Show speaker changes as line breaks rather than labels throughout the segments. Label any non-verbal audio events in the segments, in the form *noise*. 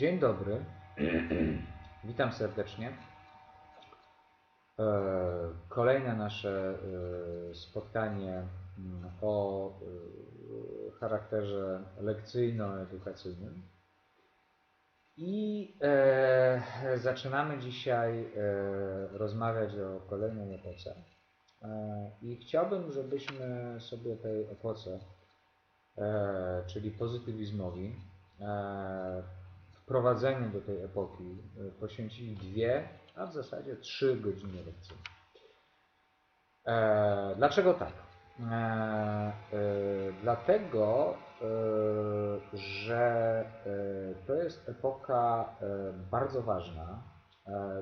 Dzień dobry. Witam serdecznie. E, Kolejne nasze e, spotkanie mm, o e, charakterze lekcyjno-edukacyjnym. I zaczynamy dzisiaj rozmawiać o kolejnej epoce. I chciałbym, żebyśmy sobie tej epoce, czyli pozytywizmowi, wprowadzeniu do tej epoki e, poświęcili dwie, a w zasadzie trzy godziny lekcji. E, dlaczego tak? E, e, dlatego, e, że e, to jest epoka e, bardzo ważna.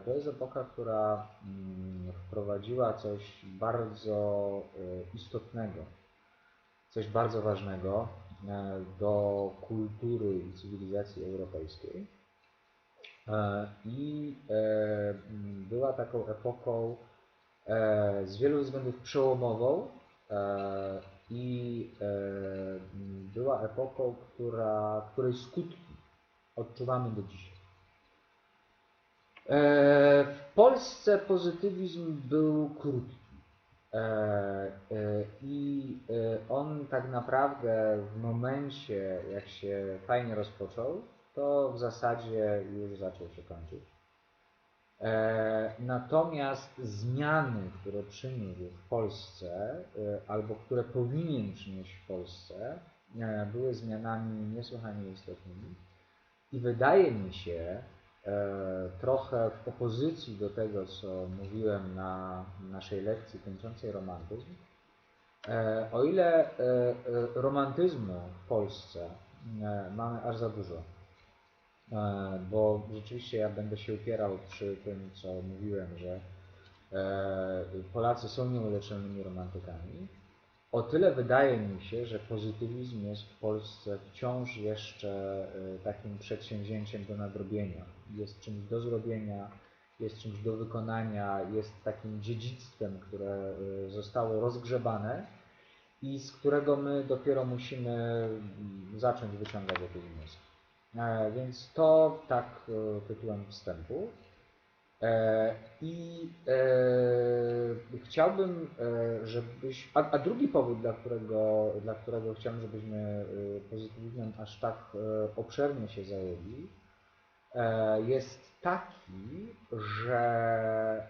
To jest epoka, która mm, wprowadziła coś bardzo istotnego, coś bardzo ważnego do kultury i cywilizacji europejskiej. E, I e, była taką epoką e, z wielu względów przełomową i była epoką, która, której skutki odczuwamy do dzisiaj. W Polsce pozytywizm był krótki. E, e, I e, on tak naprawdę w momencie, jak się fajnie rozpoczął, to w zasadzie już zaczął się kończyć. Natomiast zmiany, które przyniósł w Polsce, albo które powinien przynieść w Polsce, były zmianami niesłychanie istotnymi. I wydaje mi się, trochę w opozycji do tego, co mówiłem na naszej lekcji kończącej romantyzm, e, o ile e, e, romantyzmu w Polsce e, mamy aż za dużo, E, bo rzeczywiście ja będę się upierał przy tym, co mówiłem, że e, Polacy są nieuleczalnymi romantykami. O tyle wydaje mi się, że pozytywizm jest w Polsce wciąż jeszcze e, takim przedsięwzięciem do nadrobienia. Jest czymś do zrobienia, jest czymś do wykonania, jest takim dziedzictwem, które e, zostało rozgrzebane i z którego my dopiero musimy mm, zacząć wyciągać jakieś wnioski. E, Więc to tak tytułem wstępu. E, I e, chciałbym, e, żebyś. A, a drugi powód, dla którego, dla którego chciałbym, żebyśmy pozytywizmem aż tak obszernie się zajęli, jest taki, że,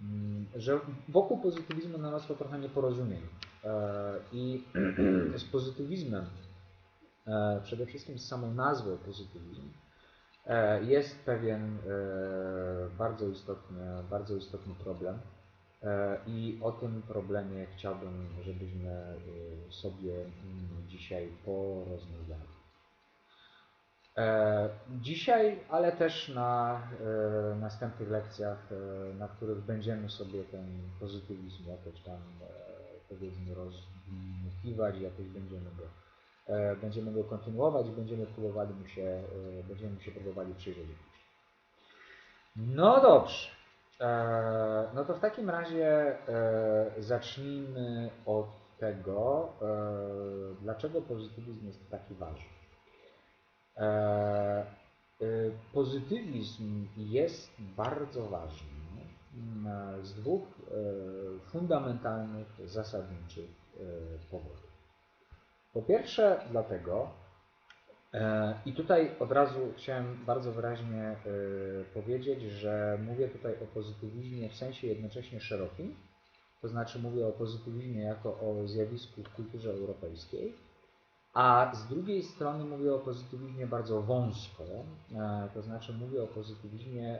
mm, że wokół pozytywizmu narosło trochę nieporozumień. I *clears throat* z pozytywizmem przede wszystkim z samą nazwą pozytywizm jest pewien e, bardzo istotny, bardzo istotny problem. E, I o tym problemie chciałbym, żebyśmy e, sobie mm, dzisiaj porozmawiali. E, Dzisiaj, ale też na e, następnych lekcjach, e, na których będziemy sobie ten pozytywizm jakoś tam e, powiedzmy rozdmuchiwać, jakoś będziemy go, e, będziemy go kontynuować i będziemy próbowali mu się, e, będziemy mu się próbowali przyjrzeć. No dobrze. E, No to w takim razie e, zacznijmy od tego, e, dlaczego pozytywizm jest taki ważny. E, Pozytywizm jest bardzo ważny mm, z dwóch e, fundamentalnych, zasadniczych e, powodów. Po pierwsze, dlatego, e, i tutaj od razu chciałem bardzo wyraźnie e, powiedzieć, że mówię tutaj o pozytywizmie w sensie jednocześnie szerokim, to znaczy mówię o pozytywizmie jako o zjawisku w kulturze europejskiej, a z drugiej strony mówię o pozytywizmie bardzo wąsko, e, to znaczy mówię o pozytywizmie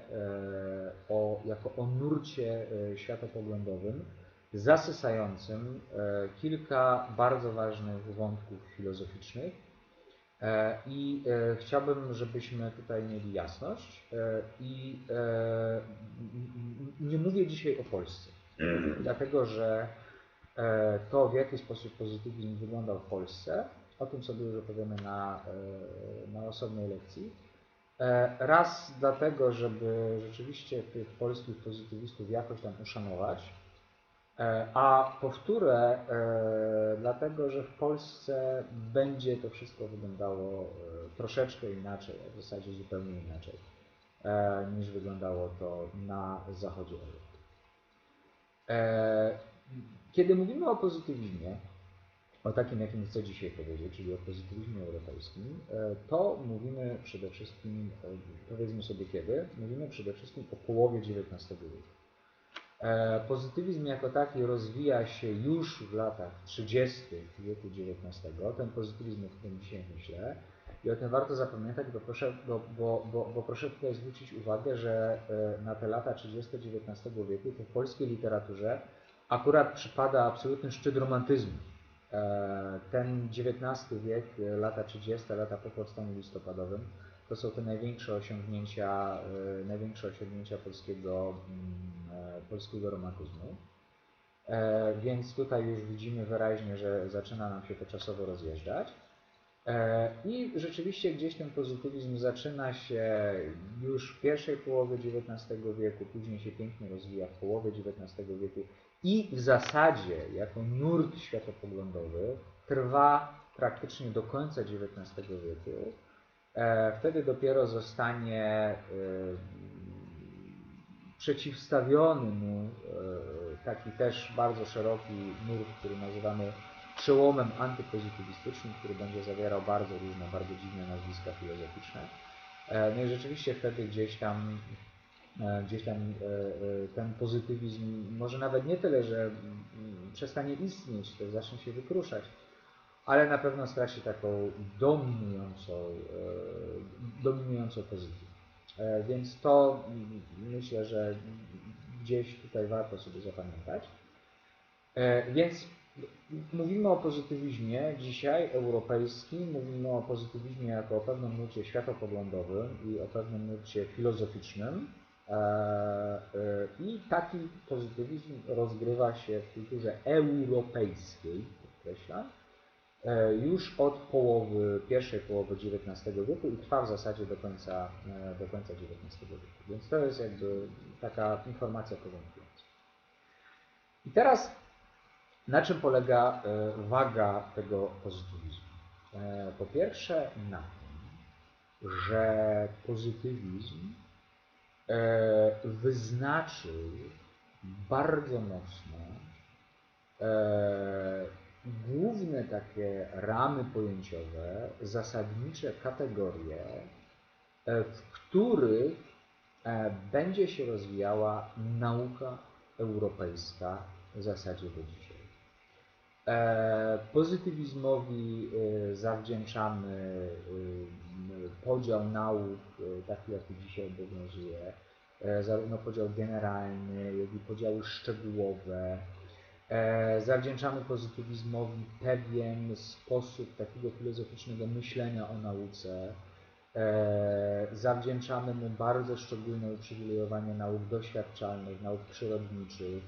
o, jako o nurcie światopoglądowym, zasysającym e, kilka bardzo ważnych wątków filozoficznych. E, I e, chciałbym, żebyśmy tutaj mieli jasność. I nie mówię dzisiaj o Polsce, dlatego że to, w jaki sposób pozytywizm wyglądał w Polsce, o tym sobie już opowiemy na, na osobnej lekcji. Raz dlatego, żeby rzeczywiście tych polskich pozytywistów jakoś tam uszanować, A powtórę, e, dlatego że w Polsce będzie to wszystko wyglądało e, troszeczkę inaczej, a w zasadzie zupełnie inaczej, e, niż wyglądało to na zachodzie Europy. E, Kiedy mówimy o pozytywizmie, o takim, jakim chcę dzisiaj powiedzieć, czyli o pozytywizmie europejskim, e, to mówimy przede wszystkim, e, powiedzmy sobie kiedy, mówimy przede wszystkim o połowie XIX wieku. E, Pozytywizm jako taki rozwija się już w latach 30. wieku XIX. Ten pozytywizm, o którym dzisiaj myślę. I o tym warto zapamiętać, bo proszę, bo, bo, bo, bo proszę tutaj zwrócić uwagę, że e, na te lata 30. XIX wieku to w polskiej literaturze akurat przypada absolutny szczyt romantyzmu. E, Ten XIX wiek, lata 30., lata po powstaniu listopadowym, to są te największe osiągnięcia, największe osiągnięcia polskiego, mm, polskiego romantyzmu. E, Więc tutaj już widzimy wyraźnie, że zaczyna nam się to czasowo rozjeżdżać. E, I rzeczywiście gdzieś ten pozytywizm zaczyna się już w pierwszej połowie XIX wieku, później się pięknie rozwija w połowie XIX wieku i w zasadzie jako nurt światopoglądowy trwa praktycznie do końca XIX wieku. E, Wtedy dopiero zostanie przeciwstawiony mu e, taki też bardzo szeroki nurt, który nazywamy przełomem antypozytywistycznym, który będzie zawierał bardzo różne, bardzo dziwne nazwiska filozoficzne. E, No i rzeczywiście wtedy gdzieś tam, e, gdzieś tam ten pozytywizm może nawet nie tyle, że mm, przestanie istnieć, to zacznie się wykruszać, ale na pewno straci taką dominującą, dominującą pozycję. E, Więc to myślę, że gdzieś tutaj warto sobie zapamiętać. E, Więc mówimy o pozytywizmie dzisiaj europejskim, mówimy o pozytywizmie jako o pewnym nurcie światopoglądowym i o pewnym nurcie filozoficznym. E, I taki pozytywizm rozgrywa się w kulturze europejskiej, podkreślam, już od połowy, pierwszej połowy XIX wieku i trwa w zasadzie do końca, e, do końca XIX wieku. Więc to jest jakby taka informacja porządkująca. I teraz na czym polega e, waga tego pozytywizmu? E, Po pierwsze na tym, że pozytywizm e, wyznaczył bardzo mocno e, główne takie ramy pojęciowe, zasadnicze kategorie, e, w których e, będzie się rozwijała nauka europejska w zasadzie do dzisiaj. E, Pozytywizmowi zawdzięczamy podział nauk, taki jaki dzisiaj obowiązuje, zarówno podział generalny, jak i podziały szczegółowe. E, Zawdzięczamy pozytywizmowi pewien sposób takiego filozoficznego myślenia o nauce. E, Zawdzięczamy mu bardzo szczególne uprzywilejowanie nauk doświadczalnych, nauk przyrodniczych,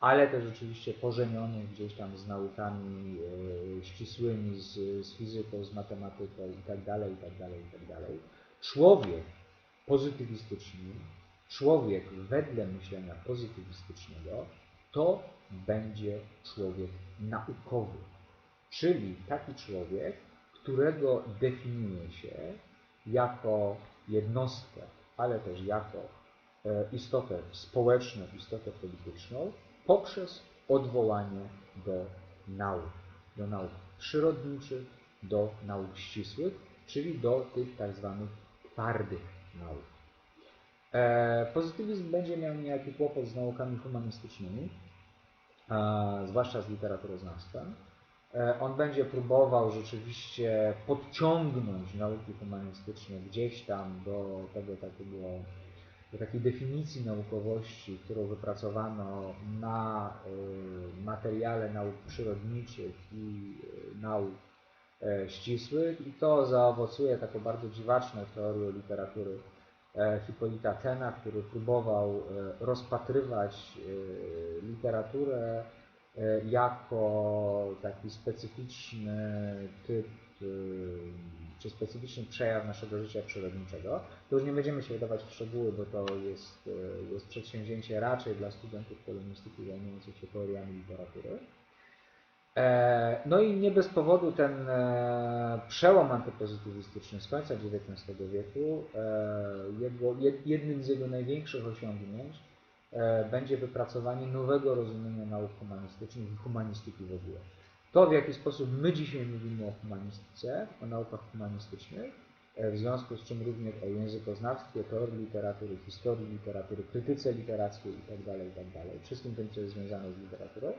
ale też oczywiście pożenionych gdzieś tam z naukami e, ścisłymi, z, z fizyką, z matematyką itd., itd., itd. Człowiek pozytywistyczny, człowiek wedle myślenia pozytywistycznego, to będzie człowiek naukowy. Czyli taki człowiek, którego definiuje się jako jednostkę, ale też jako e, istotę społeczną, istotę polityczną, poprzez odwołanie do nauk, do nauk przyrodniczych, do nauk ścisłych, czyli do tych tak zwanych twardych nauk. E, Pozytywizm będzie miał niejaki kłopot z naukami humanistycznymi, zwłaszcza z literaturoznawstwem. E, On będzie próbował rzeczywiście podciągnąć nauki humanistyczne gdzieś tam do tego takiego, do takiej definicji naukowości, którą wypracowano na y, materiale nauk przyrodniczych i y, nauk e, ścisłych i to zaowocuje taką bardzo dziwaczną teorią literatury e, Hipolita Tena, który próbował e, rozpatrywać e, literaturę e, jako taki specyficzny typ e, czy specyficzny przejaw naszego życia przyrodniczego. To już nie będziemy się wdawać w szczegóły, bo to jest, e, jest przedsięwzięcie raczej dla studentów polonistyki zajmujących się teoriami literatury. E, No i nie bez powodu ten e, przełom antypozytywistyczny z końca XIX wieku, e, jego, jed- jednym z jego największych osiągnięć będzie wypracowanie nowego rozumienia nauk humanistycznych i humanistyki w ogóle. To, w jaki sposób my dzisiaj mówimy o humanistyce, o naukach humanistycznych, w związku z czym również o językoznawstwie, teorii literatury, historii literatury, krytyce literackiej itd., itd., wszystkim tym, co jest związane z literaturą,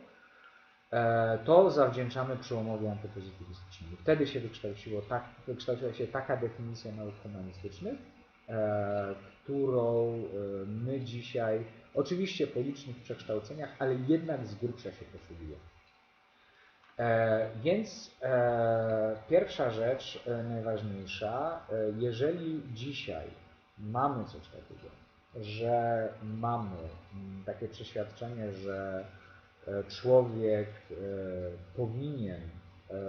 to zawdzięczamy przełomowi antypozytywistycznemu. Wtedy się wykształciło tak, wykształciła się taka definicja nauk humanistycznych, e, którą e, my dzisiaj, oczywiście po licznych przekształceniach, ale jednak z grubsza się posługujemy. E, Więc e, pierwsza rzecz e, najważniejsza, e, jeżeli dzisiaj mamy coś takiego, że mamy takie przeświadczenie, że e, człowiek e, powinien e,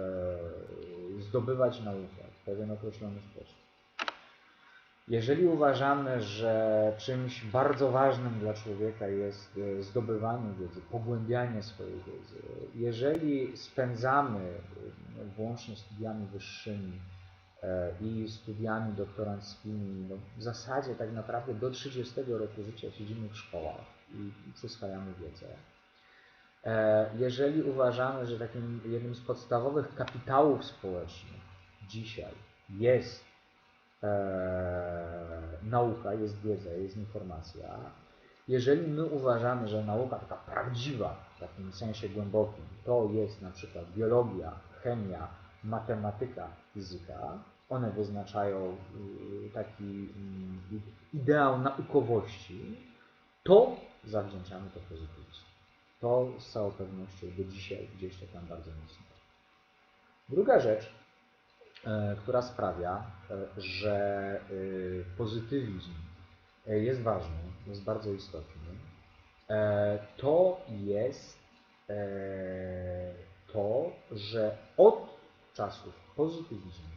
zdobywać naukę w pewien określony sposób. Jeżeli uważamy, że czymś bardzo ważnym dla człowieka jest e, zdobywanie wiedzy, pogłębianie swojej wiedzy, jeżeli spędzamy e, włącznie studiami wyższymi e, i studiami doktoranckimi, no w zasadzie tak naprawdę do 30 roku życia siedzimy w szkołach i przyswajamy wiedzę. E, Jeżeli uważamy, że takim jednym z podstawowych kapitałów społecznych dzisiaj jest e, nauka, jest wiedza, jest informacja, jeżeli my uważamy, że nauka taka prawdziwa, w takim sensie głębokim, to jest na przykład biologia, chemia, matematyka, fizyka, one wyznaczają y, taki mm, ideał naukowości, to zawdzięczamy to pozytywizm. To z całą pewnością do dzisiaj gdzieś to tam bardzo mocno. Druga rzecz, e, która sprawia, e, że e, pozytywizm jest ważny, jest bardzo istotny, to jest to, że od czasów pozytywizmu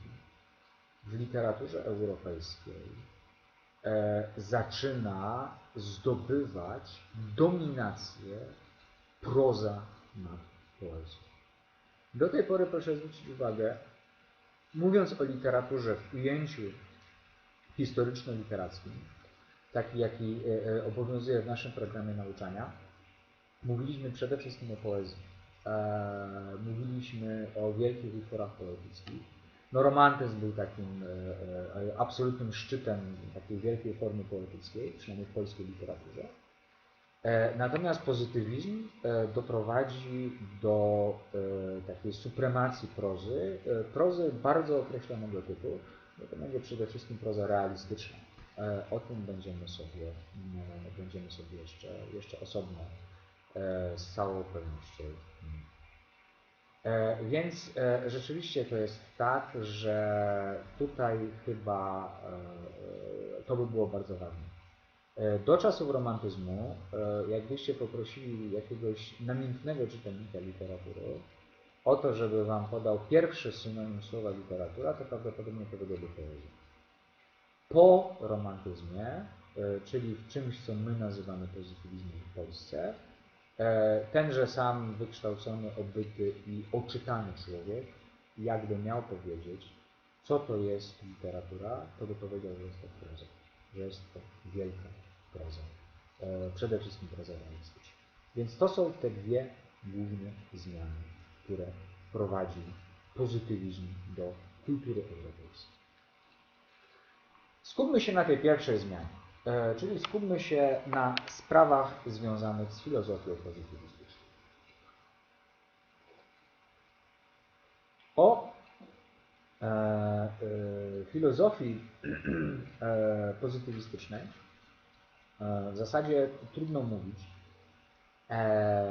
w literaturze europejskiej zaczyna zdobywać dominację proza nad poezją. Do tej pory proszę zwrócić uwagę, mówiąc o literaturze w ujęciu historyczno-literackim, taki jaki e, e, obowiązuje w naszym programie nauczania, mówiliśmy przede wszystkim o poezji. E, Mówiliśmy o wielkich utworach poetyckich. No, romantyzm był takim absolutnym szczytem takiej wielkiej formy poetyckiej, przynajmniej w polskiej literaturze. E, Natomiast pozytywizm e, doprowadzi do e, takiej supremacji prozy, prozy bardzo określonego typu, to będzie przede wszystkim proza realistyczna. O tym będziemy sobie, mm, będziemy sobie jeszcze, jeszcze osobno z całą pewnością Więc rzeczywiście to jest tak, że tutaj chyba to by było bardzo ważne. E, Do czasów romantyzmu, e, jakbyście poprosili jakiegoś namiętnego czytelnika literatury o to, żeby Wam podał pierwszy synonim słowa literatura, to prawdopodobnie powiedziałby poezja. Po romantyzmie, e, czyli w czymś, co my nazywamy pozytywizmem w Polsce, tenże sam wykształcony, obyty i oczytany człowiek, jakby miał powiedzieć, co to jest literatura, to by powiedział, że jest to proza, że jest to wielka proza, e, przede wszystkim proza realistyczna. Więc to są te dwie główne zmiany, które prowadzi pozytywizm do kultury europejskiej. Skupmy się na tej pierwszej zmianie, e, czyli skupmy się na sprawach związanych z filozofią pozytywistyczną. O e, filozofii *clears throat* pozytywistycznej w zasadzie trudno mówić e,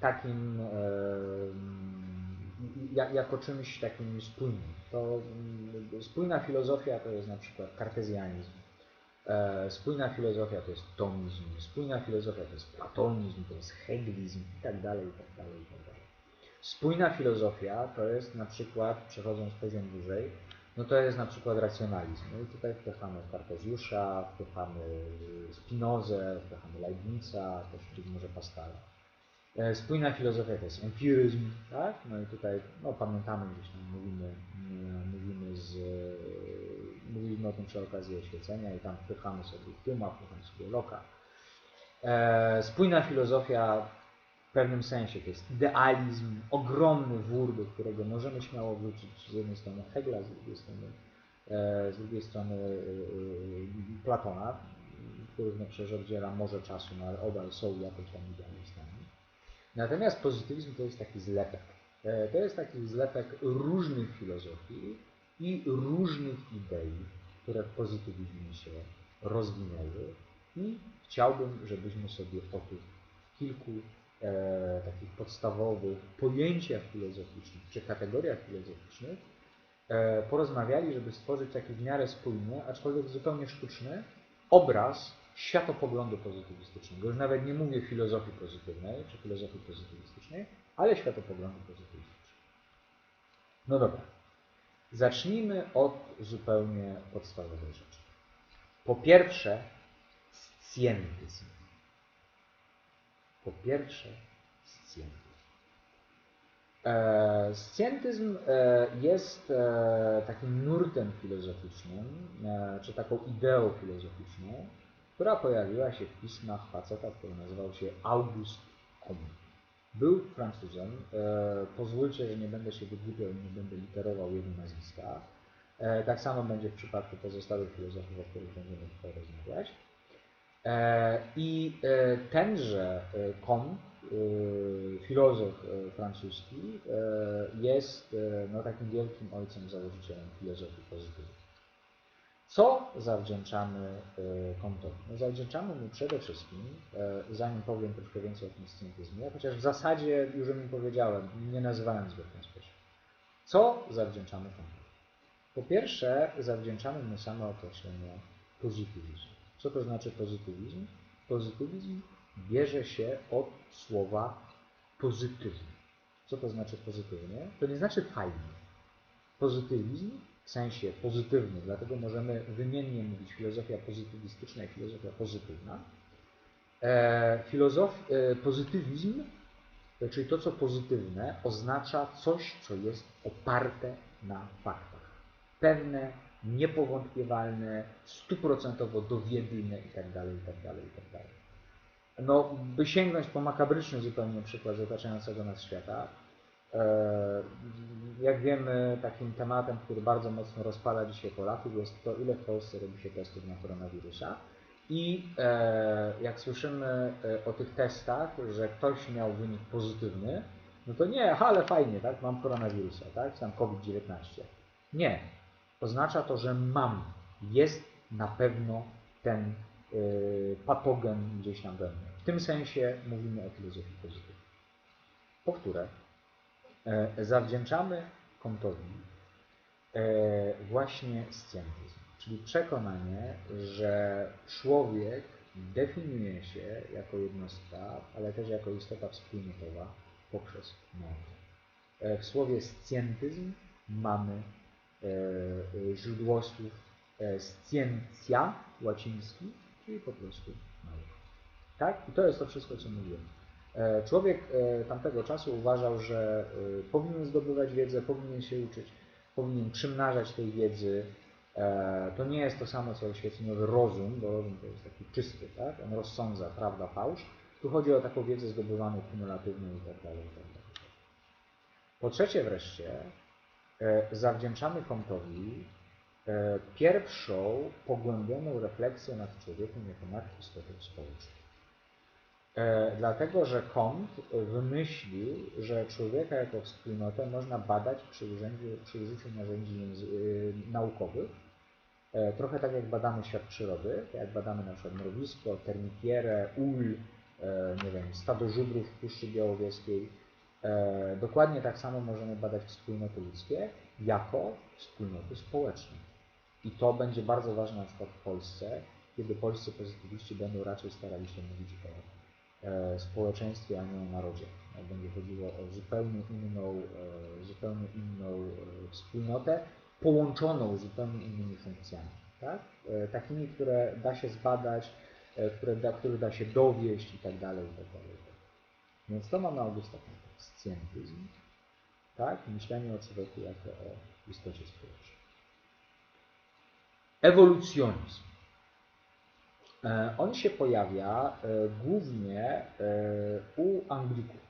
takim e, ja- jako czymś takim spójnym. To mm, spójna filozofia to jest na przykład kartezjanizm. E, Spójna filozofia to jest tomizm, spójna filozofia to jest platonizm, to jest hegelizm i tak dalej, i tak dalej, i tak. Spójna filozofia to jest na przykład, przechodząc poziom wyżej, no to jest na przykład racjonalizm. No i tutaj wpychamy Kartezjusza, wpychamy Spinozę, wpychamy Leibnica, też być może Pascala. E, spójna filozofia to jest empiryzm, tak? No i tutaj no, pamiętamy gdzieś tam mówimy, mm, mówimy, z, mówiliśmy o tym przy okazji oświecenia i tam wpychamy sobie Hume'a, wpychamy sobie Locke'a. E, spójna filozofia w pewnym sensie to jest idealizm, ogromny wór, do którego możemy śmiało wrócić z jednej strony Hegla, z drugiej strony, e, z drugiej strony Platona, który no przecież oddziela może czasu, no ale obaj są jakoś tam idealistami. Natomiast pozytywizm to jest taki zlepek. E, to jest taki zlepek różnych filozofii i różnych idei, które w pozytywizmie się rozwinęły i chciałbym, żebyśmy sobie o tych kilku e, takich podstawowych pojęciach filozoficznych czy kategoriach filozoficznych e, porozmawiali, żeby stworzyć taki w miarę spójny, aczkolwiek zupełnie sztuczny obraz światopoglądu pozytywistycznego. Już nawet nie mówię filozofii pozytywnej czy filozofii pozytywistycznej, ale światopoglądu pozytywistycznego. No dobra. Zacznijmy od zupełnie podstawowej rzeczy. Po pierwsze, scjentyzm. Po pierwsze, scjentyzm. E, scjentyzm e, jest e, takim nurtem filozoficznym, czy taką ideą filozoficzną, która pojawiła się w pismach faceta, który nazywał się August Comte. Był Francuzem. Pozwólcie, że nie będę się wygłupiał i nie będę literował jego nazwiska. Tak samo będzie w przypadku pozostałych filozofów, o których będziemy tutaj rozmawiać. I tenże Comte Y, filozof francuski jest no, takim wielkim ojcem, założycielem filozofii pozytywnej. Co zawdzięczamy Comte'owi? No, zawdzięczamy mu przede wszystkim, zanim powiem troszkę więcej o tym scientyzmie, chociaż w zasadzie już o nim powiedziałem, nie nazywając go w ten sposób. Co zawdzięczamy Comte'owi? Po pierwsze, zawdzięczamy mu samo określenie pozytywizm. Co to znaczy pozytywizm? Pozytywizm bierze się od słowa pozytywny. Co to znaczy pozytywnie? To nie znaczy fajny. Pozytywizm w sensie pozytywny, dlatego możemy wymiennie mówić filozofia pozytywistyczna i filozofia pozytywna. E, filozof, e, pozytywizm, czyli to, co pozytywne, oznacza coś, co jest oparte na faktach. Pewne, niepowątpiewalne, stuprocentowo dowiedne itd., itd., itd no, by sięgnąć po makabryczny zupełnie przykład z otaczającego nas świata, e, jak wiemy, takim tematem, który bardzo mocno rozpala dzisiaj Polaków, jest to, ile w Polsce robi się testów na koronawirusa. I e, jak słyszymy e, o tych testach, że ktoś miał wynik pozytywny, no to nie, ale fajnie, tak, mam koronawirusa, tak, sam COVID-19. Nie. Oznacza to, że mam, jest na pewno ten Y, patogen gdzieś tam we mnie. W tym sensie mówimy o filozofii pozytywnej. Powtórę. E, zawdzięczamy Comtowi e, właśnie scjentyzm, czyli przekonanie, że człowiek definiuje się jako jednostka, ale też jako istota wspólnotowa poprzez naukę. E, w słowie scjentyzm mamy źródło słów scientia łaciński, czyli po prostu nauka. Tak? I to jest to wszystko, co mówiłem. E, człowiek e, tamtego czasu uważał, że e, powinien zdobywać wiedzę, powinien się uczyć, powinien przymnażać tej wiedzy. To nie jest to samo, co oświeceniowy rozum, bo rozum to jest taki czysty, tak? On rozsądza prawda, fałsz. Tu chodzi o taką wiedzę zdobywaną kumulatywną i tak dalej, tak. Po trzecie wreszcie, zawdzięczamy Comtowi E, pierwszą pogłębioną refleksję nad człowiekiem jako nad istotą społeczną. E, dlatego, że Comte wymyślił, że człowieka jako wspólnotę można badać przy, urzędziu, przy użyciu narzędzi e, naukowych, trochę tak jak badamy świat przyrody, jak badamy na przykład mrowisko, ul, nie wiem, stado żubrów w Puszczy Białowieskiej. Dokładnie tak samo możemy badać wspólnoty ludzkie jako wspólnoty społeczne. I to będzie bardzo ważne na przykład w Polsce, kiedy polscy pozytywiści będą raczej starali się mówić o e, społeczeństwie, a nie o narodzie. Będzie chodziło o zupełnie inną, e, zupełnie inną e, wspólnotę, połączoną zupełnie innymi funkcjami, tak? E, takimi, które da się zbadać, e, które da, które da się dowieść i tak dalej, i tak dalej. Więc to mamy Augusta Comte, scjentyzm, tak? Myślenie o człowieku jako o istocie społecznej. Ewolucjonizm. E, On się pojawia e, głównie e, u Anglików.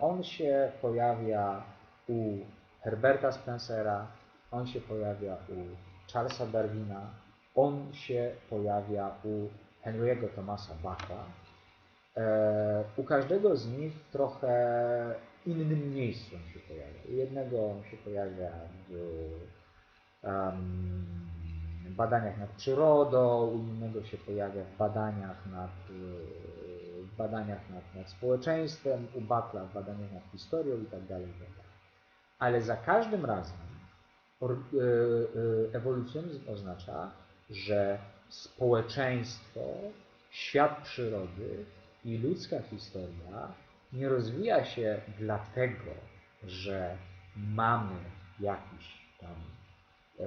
On się pojawia u Herberta Spencera, on się pojawia u Charlesa Darwina, on się pojawia u Henry'ego Thomasa Bacha. E, U każdego z nich trochę innym miejscu on się pojawia. U jednego on się pojawia w em, badaniach nad przyrodą, u innego się pojawia w badaniach nad, w badaniach nad, nad społeczeństwem, u Bakla w badaniach nad historią i tak dalej, i tak. Ale za każdym razem e, e, ewolucjonizm oznacza, że społeczeństwo, świat przyrody i ludzka historia nie rozwija się dlatego, że mamy jakiś tam e,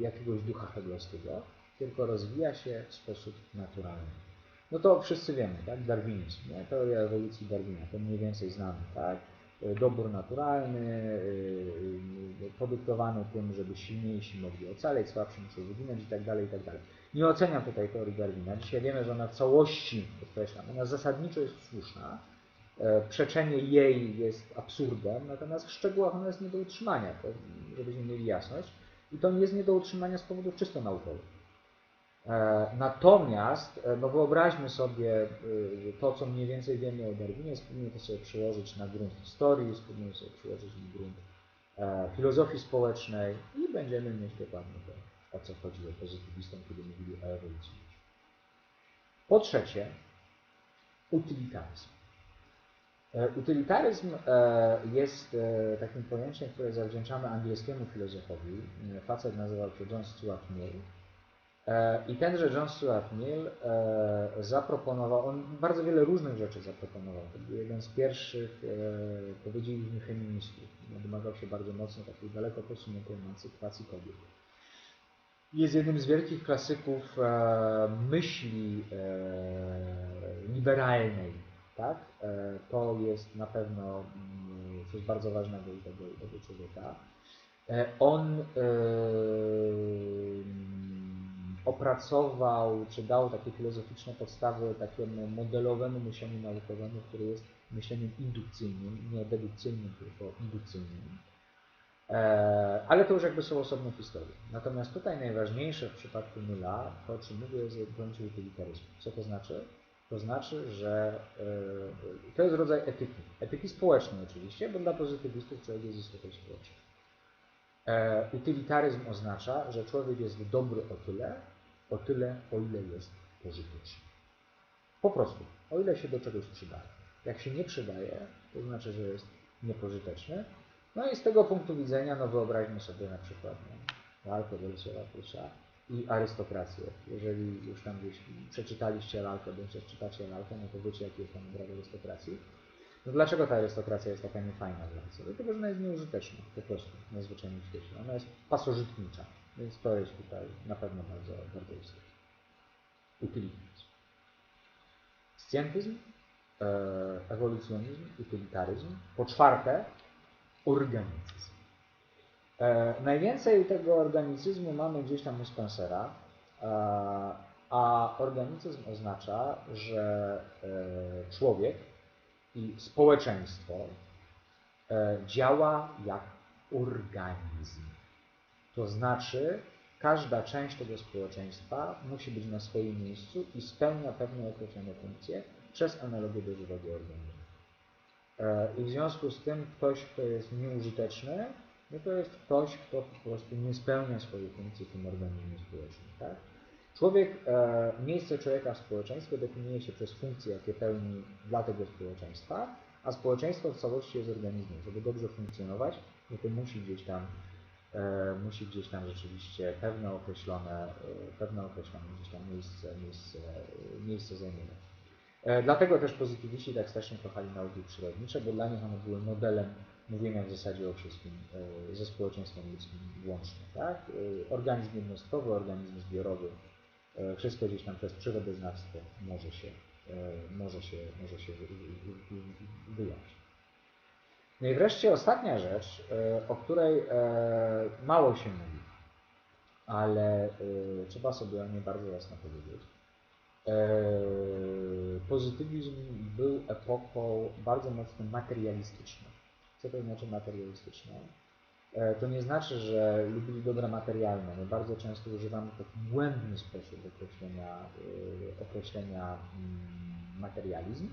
jakiegoś ducha heglowskiego, tylko rozwija się w sposób naturalny. No to wszyscy wiemy, tak? Darwinizm, nie? teoria ewolucji Darwina, to mniej więcej znamy, tak? E, Dobór naturalny, e, e, podyktowany tym, żeby silniejsi mogli ocaleć, słabsi muszą wyginąć i tak dalej, i tak dalej. Nie oceniam tutaj teorii Darwina. Dzisiaj wiemy, że ona w całości, podkreślam, ona zasadniczo jest słuszna. E, Przeczenie jej jest absurdem, natomiast w szczegółach ona jest nie do utrzymania, żebyśmy mieli jasność. I to nie jest nie do utrzymania z powodów czysto naukowych. E, Natomiast, e, no wyobraźmy sobie to, co mniej więcej wiemy o Darwinie, spróbujmy to sobie przełożyć na grunt historii, spróbujmy sobie przełożyć na grunt filozofii społecznej i będziemy mieć dokładnie to, o co chodziło pozytywistom, kiedy mówili o ewolucji. Po trzecie, utylitaryzm. E, Utylitaryzm e, jest e, takim pojęciem, które zawdzięczamy angielskiemu filozofowi. Facet nazywał się John Stuart Mill. I tenże John Stuart Mill zaproponował, on bardzo wiele różnych rzeczy zaproponował. To był jeden z pierwszych, powiedzieliśmy, feministów. Domagał się bardzo mocno takiej daleko posuniętej emancypacji kobiet. Jest jednym z wielkich klasyków e, myśli e, liberalnej. Tak? E, to jest na pewno mm, coś bardzo ważnego u tego, tego człowieka. On mm, opracował, czy dał takie filozoficzne podstawy takiemu modelowemu myśleniu naukowemu, które jest myśleniem indukcyjnym, nie dedukcyjnym, tylko indukcyjnym. E, Ale to już jakby są osobne historie. Natomiast tutaj najważniejsze w przypadku Myla, to czym mówię, jest pojęcie utylitaryzmu. Co to znaczy? To znaczy, że e, to jest rodzaj etyki. Etyki społecznej oczywiście, bo dla pozytywistów człowiek jest istotą społeczną. E, Utylitaryzm oznacza, że człowiek jest dobry o tyle, o tyle, o ile jest pożyteczny. Po prostu, o ile się do czegoś przydaje. Jak się nie przydaje, to znaczy, że jest niepożyteczny. No i z tego punktu widzenia, no wyobraźmy sobie na przykład no, walkę Bolesława i arystokrację. Jeżeli już tam gdzieś przeczytaliście lalkę, bądź też czytacie lalkę, no to wiecie, jaki jest tam brak arystokracji. No dlaczego ta arystokracja jest taka niefajna dla nas? Dlatego, że ona jest nieużyteczna, po prostu, na zwyczajnym świecie. Ona jest pasożytnicza, więc to jest tutaj na pewno bardzo, bardzo istotne. Utylitaryzm. Scjentyzm, e, ewolucjonizm, utylitaryzm. Po czwarte, organicyzm. E, najwięcej tego organicyzmu mamy gdzieś tam u Spencera, e, a organicyzm oznacza, że e, człowiek i społeczeństwo e, działa jak organizm. To znaczy, każda część tego społeczeństwa musi być na swoim miejscu i spełnia pewne określone funkcje przez analogię do żywego organizmu. E, I w związku z tym ktoś, kto jest nieużyteczny, no to jest ktoś, kto po prostu nie spełnia swojej funkcji w tym organizmie społecznym. Tak? Człowiek, e, miejsce człowieka w społeczeństwie definiuje się przez funkcje, jakie pełni dla tego społeczeństwa, a społeczeństwo w całości jest organizmem. Żeby dobrze funkcjonować, no to musi gdzieś tam, e, musi gdzieś tam rzeczywiście pewne określone, pewne określone gdzieś tam miejsce, miejsce, miejsce zajmować. E, Dlatego też pozytywiści tak strasznie kochali nauki przyrodnicze, bo dla nich one były modelem mówienia w zasadzie o wszystkim e, ze społeczeństwem ludzkim włącznie. Tak? E, Organizm jednostkowy, organizm zbiorowy, wszystko gdzieś tam przez przyrodoznawstwo może się, może się, może się wy- wy- wy- wyjąć. No i wreszcie ostatnia rzecz, o której mało się mówi, ale trzeba sobie o niej bardzo jasno powiedzieć. E, Pozytywizm był epoką bardzo mocno materialistyczną. Co to znaczy materialistyczną? E, To nie znaczy, że lubili dobra materialne. My bardzo często używamy taki błędny sposób określenia, e, określenia mm, materializm,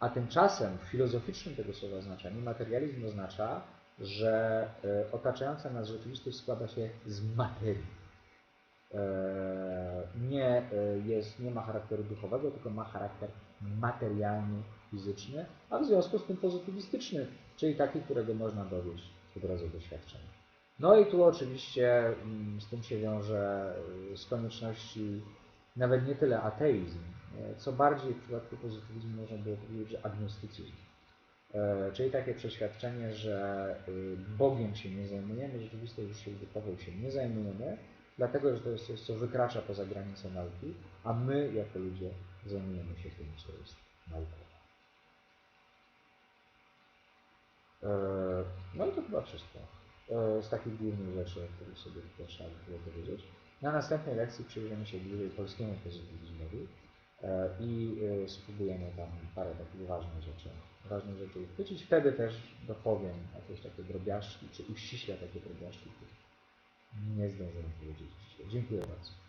a tymczasem w filozoficznym tego słowa znaczeniu materializm oznacza, że otaczająca nas rzeczywistość składa się z materii. E, Nie, e, jest, nie ma charakteru duchowego, tylko ma charakter materialny, fizyczny, a w związku z tym pozytywistyczny, czyli taki, którego można dowieść po drodze doświadczenia. No i tu oczywiście mm, z tym się wiąże y, z konieczności nawet nie tyle ateizm, e, co bardziej w przypadku pozytywizmu można było powiedzieć, agnostycyzm. E, Czyli takie przeświadczenie, że Bogiem się nie zajmujemy, się duchową się nie zajmujemy, dlatego że to jest coś, co wykracza poza granice nauki, a my jako ludzie zajmujemy się tym, co jest nauką. E, No i to chyba wszystko e, z takich głównych rzeczy, o których sobie tutaj trzeba by było powiedzieć. Na następnej lekcji przyjrzymy się bliżej polskiemu pozytywizmowi e, i spróbujemy tam parę takich ważnych rzeczy, ważnych rzeczy uchwycić. Wtedy też dopowiem jakieś takie drobiażdżki, czy uściśle takie drobiażdżki, których nie zdążyłem powiedzieć. Dziękuję bardzo.